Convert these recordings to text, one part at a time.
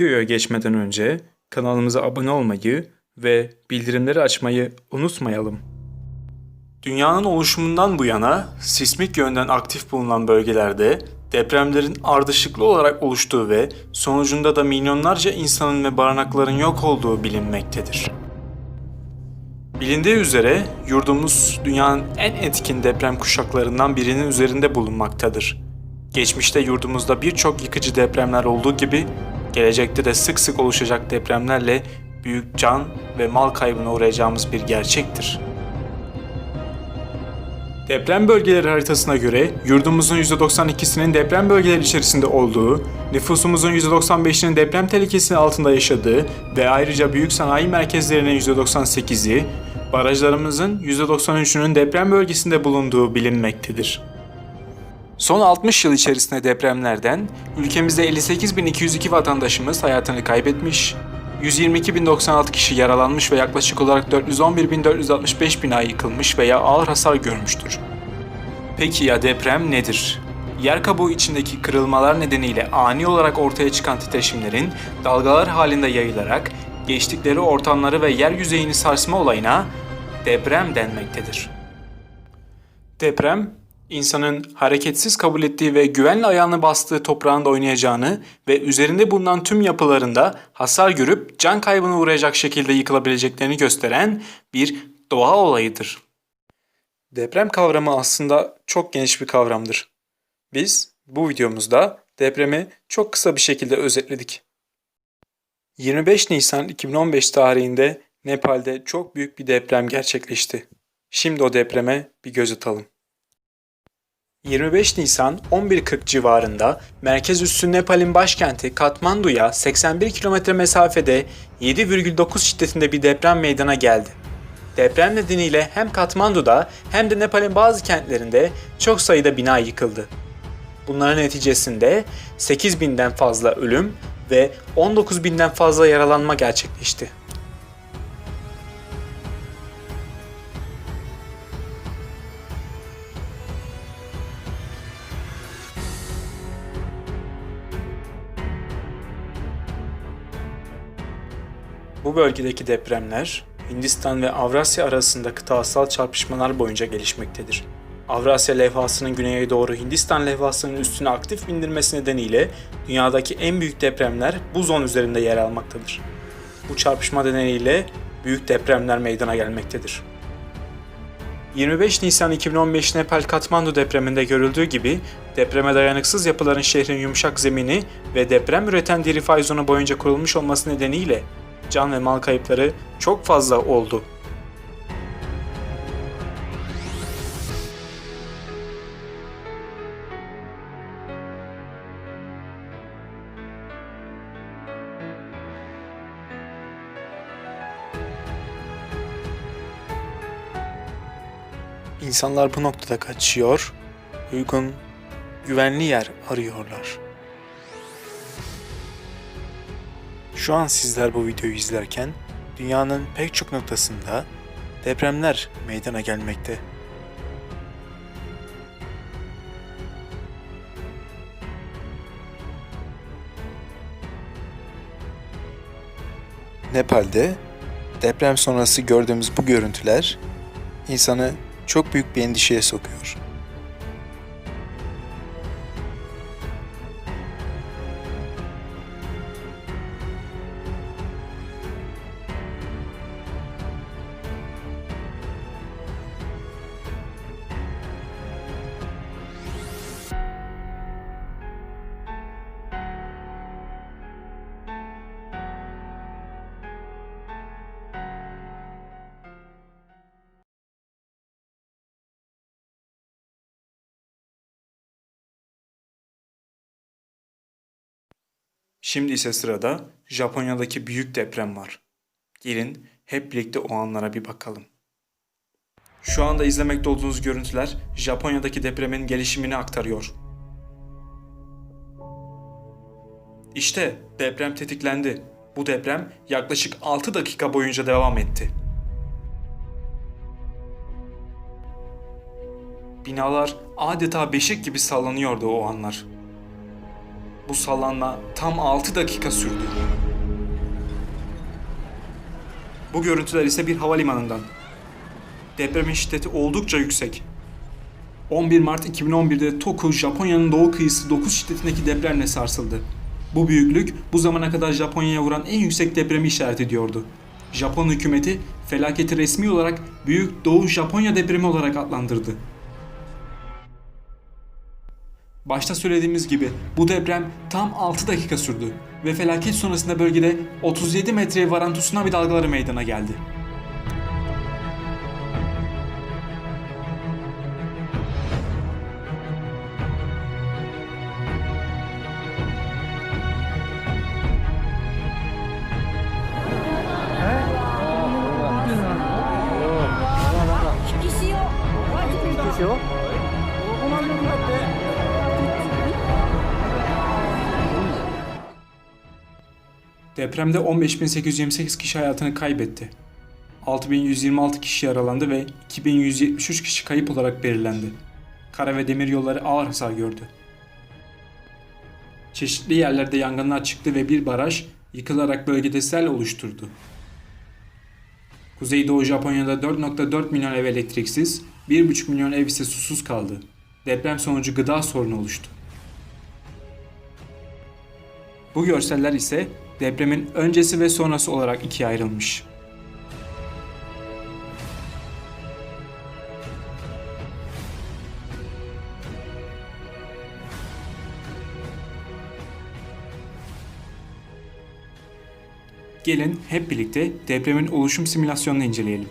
Videoya geçmeden önce kanalımıza abone olmayı ve bildirimleri açmayı unutmayalım. Dünyanın oluşumundan bu yana sismik yönden aktif bulunan bölgelerde depremlerin ardışıklı olarak oluştuğu ve sonucunda da milyonlarca insanın ve barınakların yok olduğu bilinmektedir. Bilindiği üzere yurdumuz dünyanın en etkin deprem kuşaklarından birinin üzerinde bulunmaktadır. Geçmişte yurdumuzda birçok yıkıcı depremler olduğu gibi gelecekte de sık sık oluşacak depremlerle büyük can ve mal kaybına uğrayacağımız bir gerçektir. Deprem bölgeleri haritasına göre yurdumuzun %92'sinin deprem bölgeleri içerisinde olduğu, nüfusumuzun %95'inin deprem tehlikesi altında yaşadığı ve ayrıca büyük sanayi merkezlerinin %98'i, barajlarımızın %93'ünün deprem bölgesinde bulunduğu bilinmektedir. Son 60 yıl içerisinde depremlerden ülkemizde 58.202 vatandaşımız hayatını kaybetmiş, 122.096 kişi yaralanmış ve yaklaşık olarak 411.465 bina yıkılmış veya ağır hasar görmüştür. Peki ya deprem nedir? Yer kabuğu içindeki kırılmalar nedeniyle ani olarak ortaya çıkan titreşimlerin dalgalar halinde yayılarak geçtikleri ortamları ve yer yüzeyini sarsma olayına deprem denmektedir. Deprem, insanın hareketsiz kabul ettiği ve güvenle ayağını bastığı toprağında oynayacağını ve üzerinde bulunan tüm yapılarında hasar görüp can kaybına uğrayacak şekilde yıkılabileceklerini gösteren bir doğa olayıdır. Deprem kavramı aslında çok geniş bir kavramdır. Biz bu videomuzda depremi çok kısa bir şekilde özetledik. 25 Nisan 2015 tarihinde Nepal'de çok büyük bir deprem gerçekleşti. Şimdi o depreme bir göz atalım. 25 Nisan 11.40 civarında merkez üssü Nepal'in başkenti Katmandu'ya 81 kilometre mesafede 7,9 şiddetinde bir deprem meydana geldi. Deprem nedeniyle hem Katmandu'da hem de Nepal'in bazı kentlerinde çok sayıda bina yıkıldı. Bunların neticesinde 8000'den fazla ölüm ve 19.000'den fazla yaralanma gerçekleşti. Bölgedeki depremler Hindistan ve Avrasya arasında kıtasal çarpışmalar boyunca gelişmektedir. Avrasya levhasının güneye doğru Hindistan levhasının üstüne aktif bindirmesi nedeniyle dünyadaki en büyük depremler bu zon üzerinde yer almaktadır. Bu çarpışma nedeniyle büyük depremler meydana gelmektedir. 25 Nisan 2015 Nepal Katmandu depreminde görüldüğü gibi depreme dayanıksız yapıların şehrin yumuşak zemini ve deprem üreten deri fay zonu boyunca kurulmuş olması nedeniyle can ve mal kayıpları çok fazla oldu. İnsanlar bu noktada kaçıyor, uygun, güvenli yer arıyorlar. Şu an sizler bu videoyu izlerken dünyanın pek çok noktasında depremler meydana gelmekte. Nepal'de deprem sonrası gördüğümüz bu görüntüler insanı çok büyük bir endişeye sokuyor. Şimdi ise sırada Japonya'daki büyük deprem var. Gelin hep birlikte o anlara bir bakalım. Şu anda izlemekte olduğunuz görüntüler Japonya'daki depremin gelişimini aktarıyor. İşte deprem tetiklendi. Bu deprem yaklaşık 6 dakika boyunca devam etti. Binalar adeta beşik gibi sallanıyordu o anlar. Bu sallanma tam 6 dakika sürdü. Bu görüntüler ise bir havalimanından. Depremin şiddeti oldukça yüksek. 11 Mart 2011'de Toku, Japonya'nın doğu kıyısı 9 şiddetindeki depremle sarsıldı. Bu büyüklük bu zamana kadar Japonya'ya vuran en yüksek depremi işaret ediyordu. Japon hükümeti felaketi resmi olarak Büyük Doğu Japonya depremi olarak adlandırdı. Başta söylediğimiz gibi bu deprem tam 6 dakika sürdü ve felaket sonrasında bölgede 37 metreye varan tsunami dalgaları meydana geldi. Depremde 15.828 kişi hayatını kaybetti. 6.126 kişi yaralandı ve 2.173 kişi kayıp olarak belirlendi. Kara ve demir yolları ağır hasar gördü. Çeşitli yerlerde yangınlar çıktı ve bir baraj yıkılarak bölgede sel oluşturdu. Kuzeydoğu Japonya'da 4.4 milyon ev elektriksiz, 1.5 milyon ev ise susuz kaldı. Deprem sonucu gıda sorunu oluştu. Bu görseller ise depremin öncesi ve sonrası olarak ikiye ayrılmış. Gelin hep birlikte depremin oluşum simülasyonunu inceleyelim.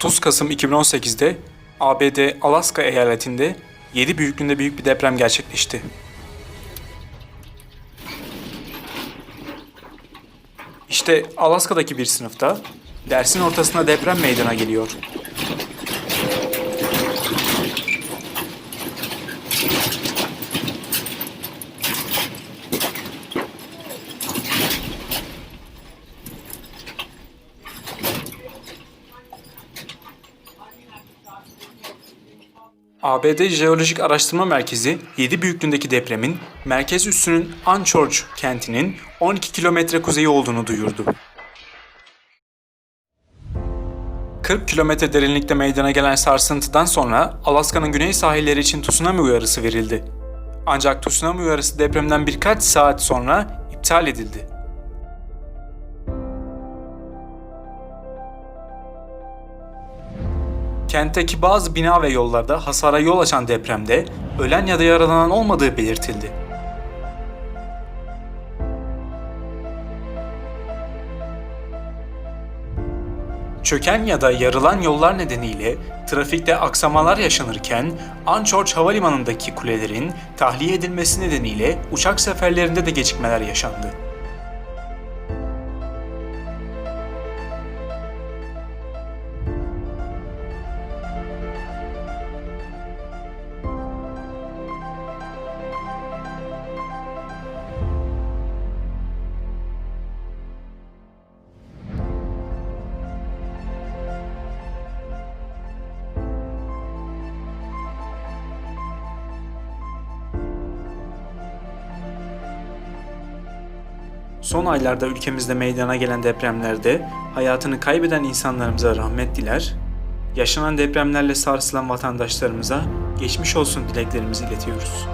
...30 Kasım 2018'de ABD Alaska eyaletinde 7 büyüklüğünde büyük bir deprem gerçekleşti. İşte Alaska'daki bir sınıfta dersin ortasına deprem meydana geliyor. ABD Jeolojik Araştırma Merkezi 7 büyüklüğündeki depremin merkez üssünün Anchorage kentinin 12 kilometre kuzeyi olduğunu duyurdu. 40 kilometre derinlikte meydana gelen sarsıntıdan sonra Alaska'nın güney sahilleri için tsunami uyarısı verildi. Ancak tsunami uyarısı depremden birkaç saat sonra iptal edildi. Kentteki bazı bina ve yollarda hasara yol açan depremde ölen ya da yaralanan olmadığı belirtildi. Çöken ya da yarılan yollar nedeniyle trafikte aksamalar yaşanırken Anchorage Havalimanı'ndaki kulelerin tahliye edilmesi nedeniyle uçak seferlerinde de gecikmeler yaşandı. Son aylarda ülkemizde meydana gelen depremlerde hayatını kaybeden insanlarımıza rahmet diler, yaşanan depremlerle sarsılan vatandaşlarımıza geçmiş olsun dileklerimizi iletiyoruz.